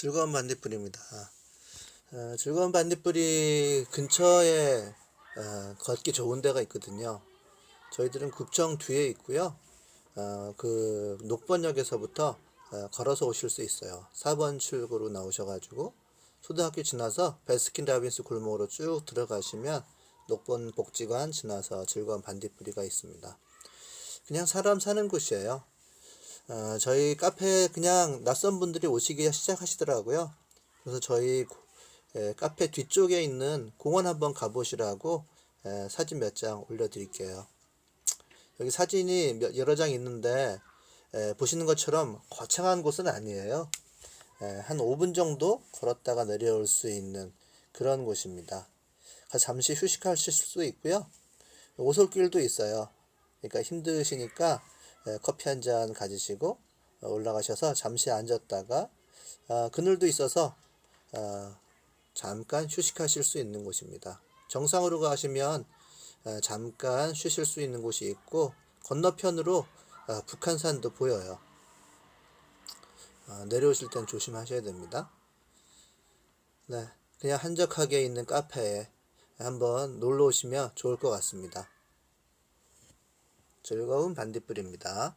즐거운 반딧불입니다. 어, 즐거운 반딧불이 근처에 어, 걷기 좋은 데가 있거든요. 저희들은 구청 뒤에 있고요. 어, 그 녹번역에서부터 어, 걸어서 오실 수 있어요. 4번 출구로 나오셔가지고 초등학교 지나서 베스킨 라빈스 골목으로 쭉 들어가시면 녹번 복지관 지나서 즐거운 반딧불이가 있습니다. 그냥 사람 사는 곳이에요. 어, 저희 카페 그냥 낯선 분들이 오시기 시작하시더라고요. 그래서 저희 고- 에, 카페 뒤쪽에 있는 공원 한번 가보시라고 에, 사진 몇 장 올려드릴게요. 여기 사진이 몇- 여러 장 있는데 에, 보시는 것처럼 거창한 곳은 아니에요. 에, 한 5분 정도 걸었다가 내려올 수 있는 그런 곳입니다. 잠시 휴식하실 수 있고요. 오솔길도 있어요. 그러니까 힘드시니까 에, 커피 한 잔 가지시고 어, 올라가셔서 잠시 앉았다가 아, 그늘도 있어서 아, 잠깐 휴식하실 수 있는 곳입니다. 정상으로 가시면 아, 잠깐 쉬실 수 있는 곳이 있고 건너편으로 아, 북한산도 보여요. 아, 내려오실 땐 조심하셔야 됩니다. 네, 그냥 한적하게 있는 카페에 한번 놀러 오시면 좋을 것 같습니다. 즐거운 반딧불입니다.